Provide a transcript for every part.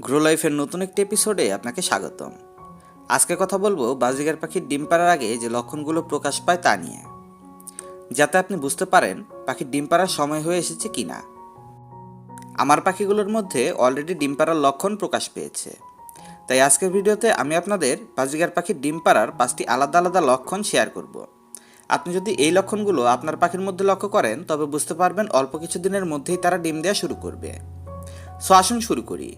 Grow লাইফের নতুন একটি এপিসোডে আপনাকে স্বাগতম। আজকে কথা বলব বাজিগার পাখির ডিম পাড়ার আগে যে লক্ষণগুলো প্রকাশ পায় তা নিয়ে। যাতে আপনি বুঝতে পারেন পাখির ডিম পাড়ার সময় হয়ে এসেছে কি না আমার পাখিগুলোর মধ্যে অলরেডি ডিম পাড়ার লক্ষণ প্রকাশ পেয়েছে। তাই আজকের ভিডিওতে আমি আপনাদের বাজিগার পাখির ডিম পাড়ার পাঁচটি আলাদা আলাদা লক্ষণ শেয়ার করব। আপনি যদি এই লক্ষণগুলো আপনার পাখির মধ্যে লক্ষ্য করেন, তবে বুঝতে পারবেন অল্প কিছু দিনের মধ্যেই তারা ডিম দেওয়া শুরু করবে। সো আসুন শুরু করি।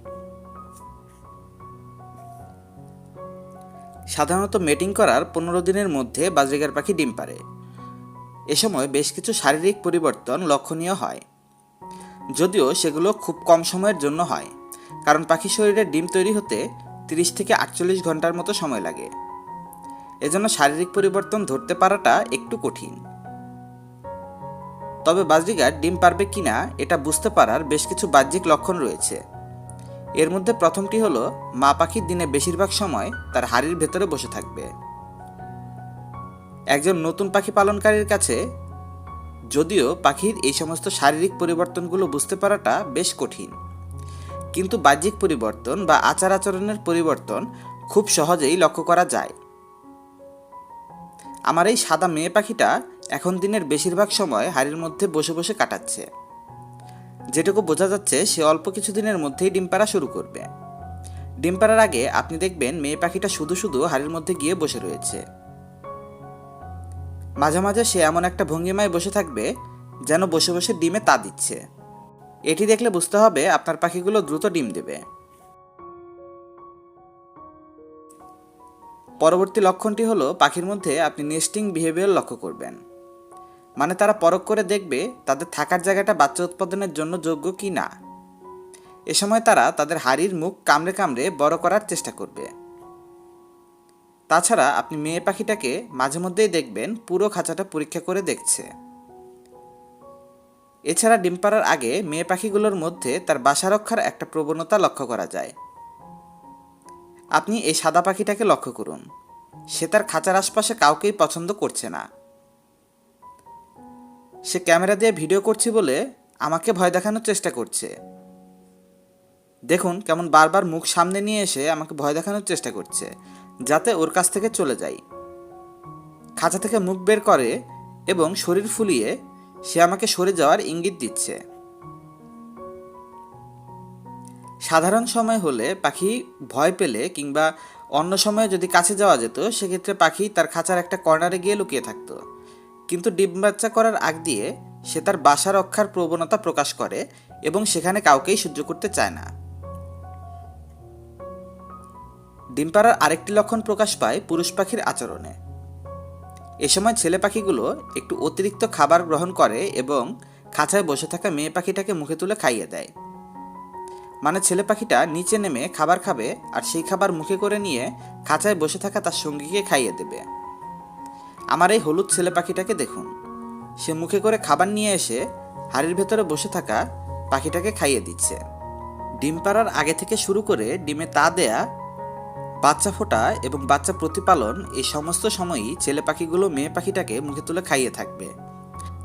সাধারণত মেটিং করার পনেরো দিনের মধ্যে বাজরিগার পাখি ডিম পারে এ সময় বেশ কিছু শারীরিক পরিবর্তন লক্ষণীয় হয়। যদিও সেগুলো খুব কম সময়ের জন্য হয়, কারণ পাখি শরীরে ডিম তৈরি হতে তিরিশ থেকে আটচল্লিশ ঘণ্টার মতো সময় লাগে। এজন্য শারীরিক পরিবর্তন ধরতে পারাটা একটু কঠিন। তবে বাজরিগার ডিম পারবে কিনা এটা বুঝতে পারার বেশ কিছু বাহ্যিক লক্ষণ রয়েছে। এর মধ্যে প্রথমটি হলো, মা পাখির দিনে বেশিরভাগ সময় তার হাড়ির ভেতরে বসে থাকবে। একজন নতুন পাখি পালনকারীর কাছে, যদিও পাখির এই সমস্ত শারীরিক পরিবর্তনগুলো বুঝতে পারাটা বেশ কঠিন। কিন্তু বাহ্যিক পরিবর্তন বা আচার আচরণের পরিবর্তন খুব সহজেই লক্ষ্য করা যায়। আমার এই সাদা মেয়ে পাখিটা এখন দিনের বেশিরভাগ সময় হাড়ির মধ্যে বসে বসে কাটাচ্ছে। যেটুকু বোঝা যাচ্ছে, সে অল্প কিছু দিনের মধ্যেই ডিম পাড়া শুরু করবে। ডিম পাড়ার আগে আপনি দেখবেন মেয়ে পাখিটা শুধু শুধু হাড়ির মধ্যে গিয়ে বসে রয়েছে। মাঝে মাঝে সে এমন একটা ভঙ্গিমায় বসে থাকবে, যেন বসে বসে ডিমে তা দিচ্ছে। এটি দেখলে বুঝতে হবে আপনার পাখিগুলো দ্রুত ডিম দেবে। পরবর্তী লক্ষণটি হলো, পাখির মধ্যে আপনি নেস্টিং বিহেভিয়ার লক্ষ্য করবেন। মানে তারা পরখ করে দেখবে তাদের থাকার জায়গাটা বাচ্চা উৎপাদনের জন্য যোগ্য কি না। এ সময় তারা তাদের হাড়ির মুখ কামড়ে কামড়ে বড় করার চেষ্টা করবে। তাছাড়া আপনি মেয়ে পাখিটাকে মাঝে মধ্যেই দেখবেন পুরো খাঁচাটা পরীক্ষা করে দেখছে। এছাড়া ডিম পাড়ার আগে মেয়ে পাখিগুলোর মধ্যে তার বাসা রক্ষার একটা প্রবণতা লক্ষ্য করা যায়। আপনি এই সাদা পাখিটাকে লক্ষ্য করুন। সে তার খাঁচার আশপাশে কাউকেই পছন্দ করছে না। সে ক্যামেরা দিয়ে ভিডিও করছি বলে আমাকে ভয় দেখানোর চেষ্টা করছে। দেখুন কেমন বারবার মুখ সামনে নিয়ে এসে আমাকে ভয় দেখানোর চেষ্টা করছে, যাতে ওর কাছ থেকে চলে যাই। খাঁচা থেকে মুখ বের করে এবং শরীর ফুলিয়ে সে আমাকে সরে যাওয়ার ইঙ্গিত দিচ্ছে। সাধারণ সময় হলে পাখি ভয় পেলে কিংবা অন্য সময়ে যদি কাছে যাওয়া যেত, সেক্ষেত্রে পাখি তার খাঁচার একটা কর্নারে গিয়ে লুকিয়ে থাকতো। কিন্তু ডিম বাচ্চা করার আগ দিয়ে সে তার বাসা রক্ষার প্রবণতা প্রকাশ করে এবং সেখানে কাউকেই সহ্য করতে চায় না। ডিম পাড়ার আরেকটি লক্ষণ প্রকাশ পায় পুরুষ পাখির আচরণে। এ সময় ছেলে পাখিগুলো একটু অতিরিক্ত খাবার গ্রহণ করে এবং খাঁচায় বসে থাকা মেয়ে পাখিটাকে মুখে তুলে খাইয়ে দেয়। মানে ছেলে পাখিটা নিচে নেমে খাবার খাবে আর সেই খাবার মুখে করে নিয়ে খাঁচায় বসে থাকা তার সঙ্গীকে খাইয়ে দেবে। আমার এই হলুদ ছেলে পাখিটাকে দেখুন। সে মুখে করে খাবার নিয়ে এসে হাড়ির ভেতরে বসে থাকা পাখিটাকে খাইয়ে দিচ্ছে। ডিম পাড়ার আগে থেকে শুরু করে ডিমে তা দেয়া, বাচ্চা ফোটা এবং বাচ্চা প্রতিপালন এই সমস্ত সময়ই ছেলে পাখিগুলো মেয়ে পাখিটাকে মুখে তুলে খাইয়ে থাকবে।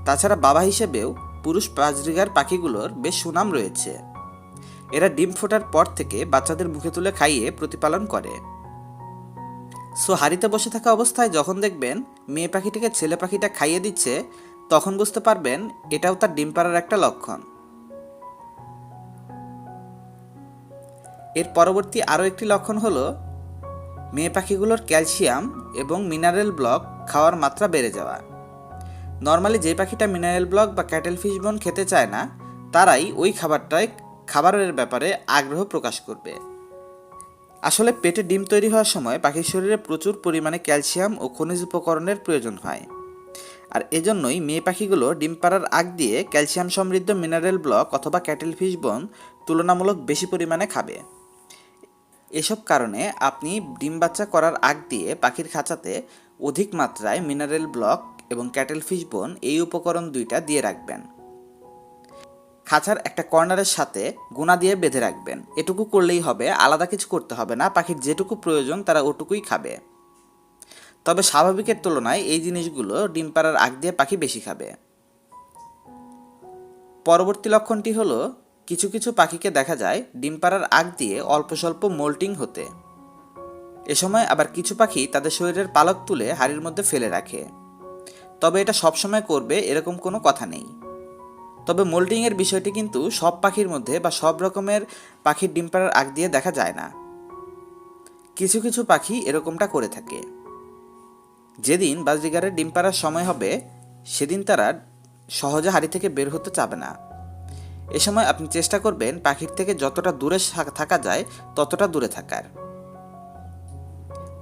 তাছাড়া বাবা হিসেবেও পুরুষ পাঁচরিগার পাখিগুলোর বেশ সুনাম রয়েছে। এরা ডিম ফোটার পর থেকে বাচ্চাদের মুখে তুলে খাইয়ে প্রতিপালন করে। সো হাড়িতে বসে থাকা অবস্থায় যখন দেখবেন মেয়ে পাখিটাকে ছেলে পাখিটা খাইয়ে দিচ্ছে, তখন বুঝতে পারবেন এটাও তার ডিম পাড়ার একটা লক্ষণ। এর পরবর্তী আরও একটি লক্ষণ হলো, মেয়ে পাখিগুলোর ক্যালসিয়াম এবং মিনারেল ব্লক খাওয়ার মাত্রা বেড়ে যাওয়া। নর্মালি যে পাখিটা মিনারেল ব্লক বা ক্যাটেল ফিশ বোন খেতে চায় না, তারাই ওই খাবারটায় খাবারের ব্যাপারে আগ্রহ প্রকাশ করবে। আসলে পেটে ডিম তৈরি হওয়ার সময় পাখির শরীরে প্রচুর পরিমাণে ক্যালসিয়াম ও খনিজ উপকরণের প্রয়োজন হয়। আর এজন্যই মেয়ে পাখিগুলো ডিম পাড়ার আগ দিয়ে ক্যালসিয়াম সমৃদ্ধ মিনারেল ব্লক অথবা ক্যাটেল ফিশ বোন তুলনামূলক বেশি পরিমাণে খাবে। এসব কারণে আপনি ডিম বাচ্চা করার আগ দিয়ে পাখির খাঁচাতে অধিক মাত্রায় মিনারেল ব্লক এবং ক্যাটেল ফিশ বোন এই উপকরণ দুইটা দিয়ে রাখবেন। খাঁচার একটা কর্নারের সাথে গুণা দিয়ে বেঁধে রাখবেন। এটুকু করলেই হবে, আলাদা কিছু করতে হবে না, পাখির যেটুকু প্রয়োজন তারা ওটুকুই খাবে। তবে স্বাভাবিকের তুলনায় এই জিনিসগুলো ডিম পাড়ার আগ দিয়ে পাখি বেশি খাবে। পরবর্তী লক্ষণটি হলো, কিছু কিছু পাখিকে দেখা যায় ডিম পাড়ার আগ দিয়ে অল্প স্বল্প মোল্টিং হতে। এ সময় আবার কিছু পাখি তাদের শরীরের পালক তুলে হাড়ির মধ্যে ফেলে রাখে। তবে এটা সবসময় করবে এরকম কোনো কথা নেই। তবে মোল্টিংয়ের বিষয়টি কিন্তু সব পাখির মধ্যে বা সব রকমের পাখির ডিম পাড়ার আগ দিয়ে দেখা যায় না। কিছু কিছু পাখি এরকমটা করে থাকে। যেদিন বাজরিগারের ডিম পাড়ার সময় হবে, সেদিন তারা সহজে হাড়ি থেকে বের হতে চাবে না। এ সময় আপনি চেষ্টা করবেন পাখির থেকে যতটা দূরে থাকা যায়, ততটা দূরে থাকার।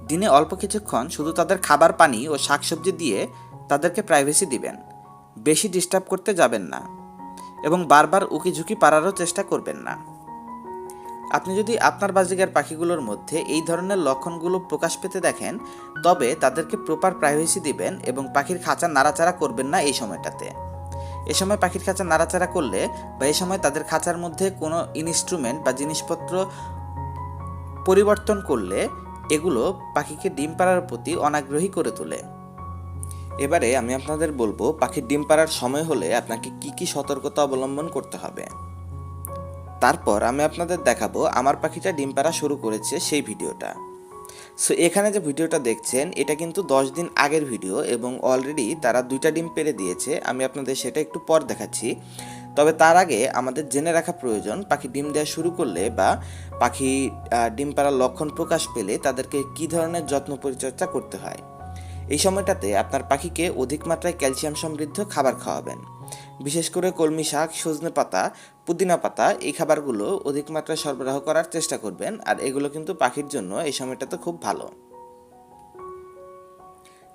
দিনে অল্প কিছুক্ষণ শুধু তাদের খাবার পানি ও শাকসবজি দিয়ে তাদেরকে প্রাইভেসি দিবেন। বেশি ডিস্টার্ব করতে যাবেন না। এবং বারবার উকি ঝুঁকি পারারও চেষ্টা করবেন না। আপনি যদি আপনার বাজিকার পাখিগুলোর মধ্যে এই ধরনের লক্ষণগুলো প্রকাশ পেতে দেখেন, তবে তাদেরকে প্রপার প্রাইভেসি দিবেন এবং পাখির খাঁচা নাড়াচাড়া করবেন না এই সময়টাতে। এ সময় পাখির খাঁচা নাড়াচাড়া করলে বা এই সময় তাদের খাঁচার মধ্যে কোনো ইনস্ট্রুমেন্ট বা জিনিসপত্র পরিবর্তন করলে এগুলো পাখিকে ডিম পাড়ার প্রতি অনাগ্রহী করে তোলে। এবারে আমি আপনাদের বলব, পাখির ডিম পাড়ার সময় হলে আপনাকে কি কি সতর্কতা অবলম্বন করতে হবে। তারপর আমি আপনাদের দেখাবো আমার পাখিটা ডিম পাড়া শুরু করেছে সেই ভিডিওটা। সো এখানে যে ভিডিওটা দেখছেন, এটা কিন্তু দশ দিন আগের ভিডিও এবং অলরেডি তারা দুইটা ডিম পেরে দিয়েছে। আমি আপনাদের সেটা একটু পর দেখাচ্ছি। তবে তার আগে আমাদের জেনে রাখা প্রয়োজন, পাখি ডিম দেওয়া শুরু করলে বা পাখি ডিম পাড়ার লক্ষণ প্রকাশ পেলে তাদেরকে কী ধরনের যত্ন পরিচর্যা করতে হয়। এই সময়টাতে আপনার পাখিকে অধিক মাত্রায় ক্যালসিয়াম সমৃদ্ধ খাবার খাওয়াবেন। বিশেষ করে কলমি শাক, সজনে পাতা, পুদিনা পাতা, এই খাবারগুলো অধিক মাত্রায় সরবরাহ করার চেষ্টা করবেন আর এগুলো কিন্তু পাখির জন্য এই সময়টাতে খুব ভালো।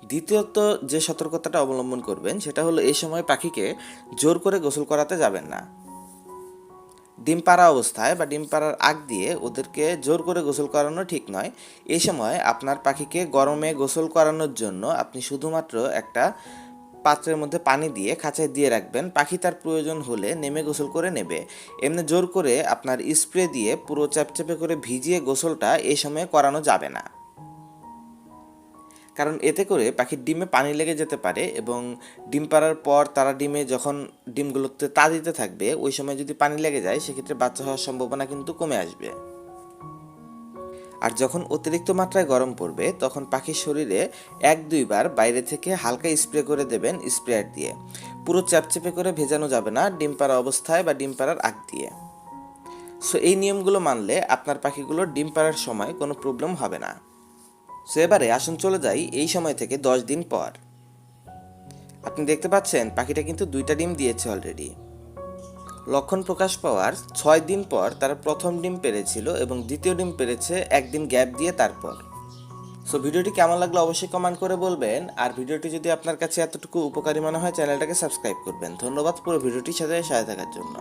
দ্বিতীয়ত যে সতর্কতাটা অবলম্বন করবেন সেটা হলো এই সময় পাখিকে জোর করে গোসল করাতে যাবেন না। ডিম পাড়া অবস্থায় বা ডিম পাড়ার আগ দিয়ে ওদেরকে জোর করে গোসল করানো ঠিক নয়। এই সময় আপনার পাখিকে গরমে গোসল করানোর জন্য আপনি শুধুমাত্র একটা পাত্রের মধ্যে পানি দিয়ে খাঁচায় দিয়ে রাখবেন। পাখি তার প্রয়োজন হলে নেমে গোসল করে নেবে। এমনি জোর করে আপনার স্প্রে দিয়ে পুরো চ্যাপচ্যাপে করে ভিজিয়ে গোসলটা এই সময়ে করানো যাবে না। কারণ এতে করে পাখির ডিমে পানি লেগে যেতে পারে এবং ডিম পাড়ার পর তারা ডিমে যখন ডিমগুলোতে তা দিতে থাকবে, ওই সময় যদি পানি লেগে যায়, সেক্ষেত্রে বাচ্চা হওয়ার সম্ভাবনা কিন্তু কমে আসবে। আর যখন অতিরিক্ত মাত্রায় গরম পড়বে, তখন পাখির শরীরে এক দুইবার বাইরে থেকে হালকা স্প্রে করে দেবেন স্প্রেয়ার দিয়ে। পুরো চ্যাপচেপে করে ভেজানো যাবে না ডিম পাড়া অবস্থায় বা ডিম পাড়ার আগ দিয়ে। সো এই নিয়মগুলো মানলে আপনার পাখিগুলো ডিম পাড়ার সময় কোনো প্রবলেম হবে না। সো এবারে আসুন চলে যাই এই সময় থেকে দশ দিন পর। আপনি দেখতে পাচ্ছেন পাখিটা কিন্তু দুইটা ডিম দিয়েছে অলরেডি লক্ষণ প্রকাশ পাওয়ার ছয় দিন পর তারা প্রথম ডিম পেরেছিল এবং দ্বিতীয় ডিম পেরেছে একদিন গ্যাপ দিয়ে তারপর। সো ভিডিওটি কেমন লাগল অবশ্যই কমেন্ট করে বলবেন। আর ভিডিওটি যদি আপনার কাছে এতটুকু উপকারী মনে হয়, চ্যানেলটাকে সাবস্ক্রাইব করবেন। ধন্যবাদ পুরো ভিডিওটির সাথে সাথে থাকার জন্য।